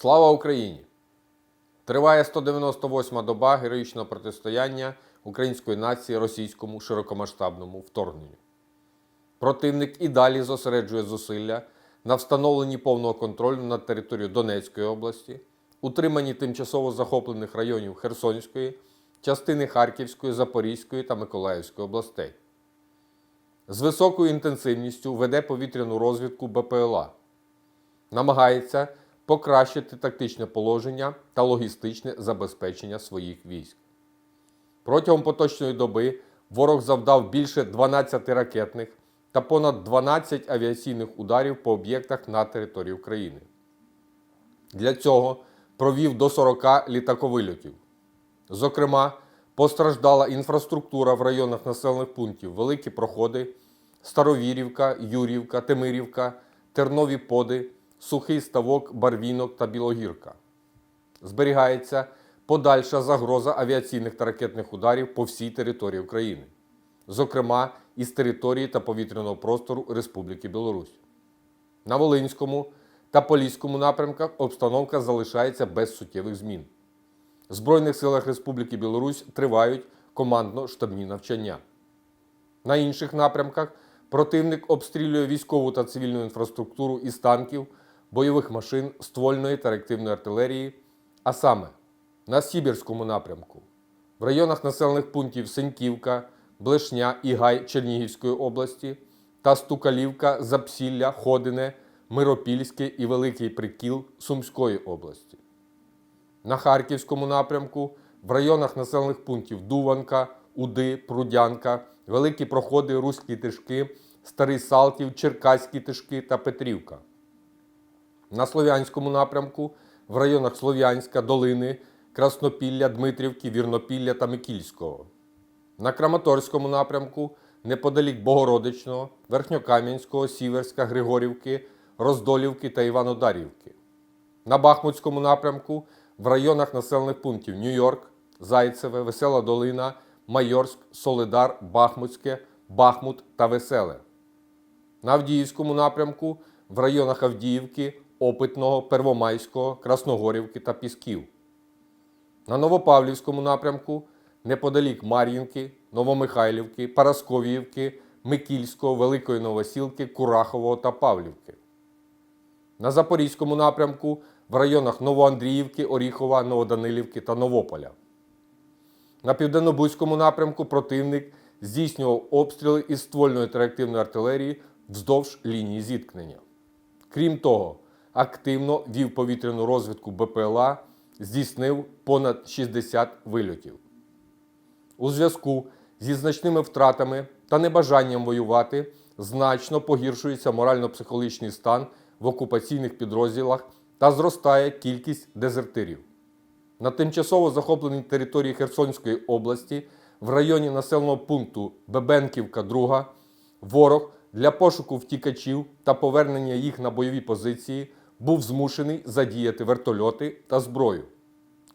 Слава Україні! Триває 198-ма доба героїчного протистояння української нації російському широкомасштабному вторгненню. Противник і далі зосереджує зусилля на встановленні повного контролю над територією Донецької області, утриманні тимчасово захоплених районів Херсонської, частини Харківської, Запорізької та Миколаївської областей. З високою інтенсивністю веде повітряну розвідку БПЛА, намагається покращити тактичне положення та логістичне забезпечення своїх військ. Протягом поточної доби ворог завдав більше 12 ракетних та понад 12 авіаційних ударів по об'єктах на території України. Для цього провів до 40 літаковильотів. Зокрема, постраждала інфраструктура в районах населених пунктів Великі Проходи, Старовірівка, Юрівка, Темирівка, Тернові Поди, Сухий Ставок, Барвінок та Білогірка. Зберігається подальша загроза авіаційних та ракетних ударів по всій території України, зокрема із території та повітряного простору Республіки Білорусь. На Волинському та Поліському напрямках обстановка залишається без суттєвих змін. В Збройних силах Республіки Білорусь тривають командно-штабні навчання. На інших напрямках противник обстрілює військову та цивільну інфраструктуру із танків, бойових машин, ствольної та реактивної артилерії, а саме на Сібірському напрямку, в районах населених пунктів Сеньківка, Блешня і Гай Чернігівської області та Стукалівка, Запсілля, Ходине, Миропільське і Великий Прикіл Сумської області. На Харківському напрямку в районах населених пунктів Дуванка, Уди, Прудянка, Великі Проходи, Руські Тишки, Старий Салтів, Черкаські Тишки та Петрівка. На Слов'янському напрямку в районах Слов'янська, Долини, Краснопілля, Дмитрівки, Вірнопілля та Микільського. На Краматорському напрямку неподалік Богородичного, Верхньокам'янського, Сіверська, Григорівки, Роздолівки та Іванодарівки. На Бахмутському напрямку в районах населених пунктів Нью-Йорк, Зайцеве, Весела Долина, Майорськ, Солидар, Бахмутське, Бахмут та Веселе. На Авдіївському напрямку в районах Авдіївки, Опитного, Первомайського, Красногорівки та Пісків. На Новопавлівському напрямку неподалік Мар'їнки, Новомихайлівки, Парасковіївки, Микільського, Великої Новосілки, Курахового та Павлівки. На Запорізькому напрямку в районах Новоандріївки, Оріхова, Новоданилівки та Новополя. На південно-бузькому напрямку противник здійснював обстріли із ствольної та артилерії вздовж лінії зіткнення. Крім того, активно вів повітряну розвідку БПЛА, здійснив понад 60 вильотів. У зв'язку зі значними втратами та небажанням воювати значно погіршується морально-психологічний стан в окупаційних підрозділах та зростає кількість дезертирів. На тимчасово захопленій території Херсонської області в районі населеного пункту Бебенківка 2 ворог для пошуку втікачів та повернення їх на бойові позиції був змушений задіяти вертольоти та зброю.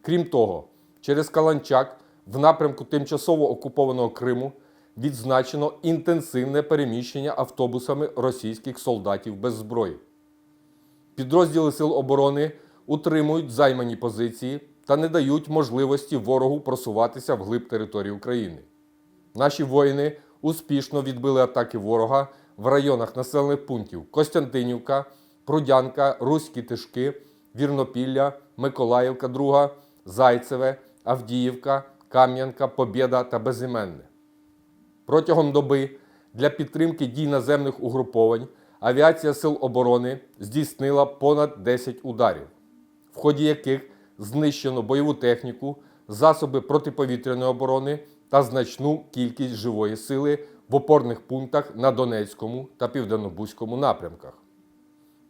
Крім того, через Каланчак в напрямку тимчасово окупованого Криму відзначено інтенсивне переміщення автобусами російських солдатів без зброї. Підрозділи Сил оборони утримують займані позиції та не дають можливості ворогу просуватися вглиб території України. Наші воїни успішно відбили атаки ворога в районах населених пунктів Костянтинівка, Прудянка, Руські Тишки, Вірнопілля, Миколаївка, 2, Зайцеве, Авдіївка, Кам'янка, Побєда та Безіменне. Протягом доби для підтримки дій наземних угруповань авіація Сил оборони здійснила понад 10 ударів, в ході яких знищено бойову техніку, засоби протиповітряної оборони та значну кількість живої сили в опорних пунктах на Донецькому та Південнобузькому напрямках.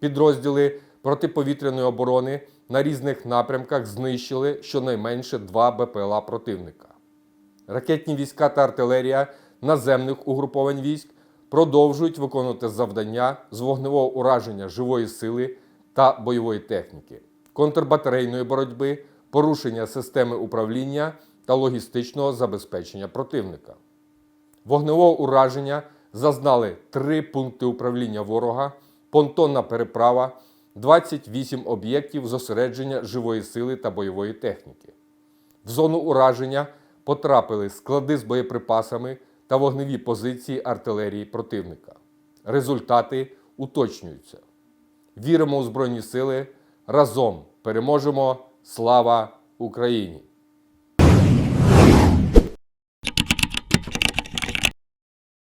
Підрозділи протиповітряної оборони на різних напрямках знищили щонайменше два БПЛА противника. Ракетні війська та артилерія наземних угруповань військ продовжують виконувати завдання з вогневого ураження живої сили та бойової техніки, контрбатарейної боротьби, порушення системи управління та логістичного забезпечення противника. Вогневого ураження зазнали три пункти управління ворога, понтонна переправа, 28 об'єктів зосередження живої сили та бойової техніки. В зону ураження потрапили склади з боєприпасами та вогневі позиції артилерії противника. Результати уточнюються. Віримо у Збройні Сили. Разом переможемо! Слава Україні!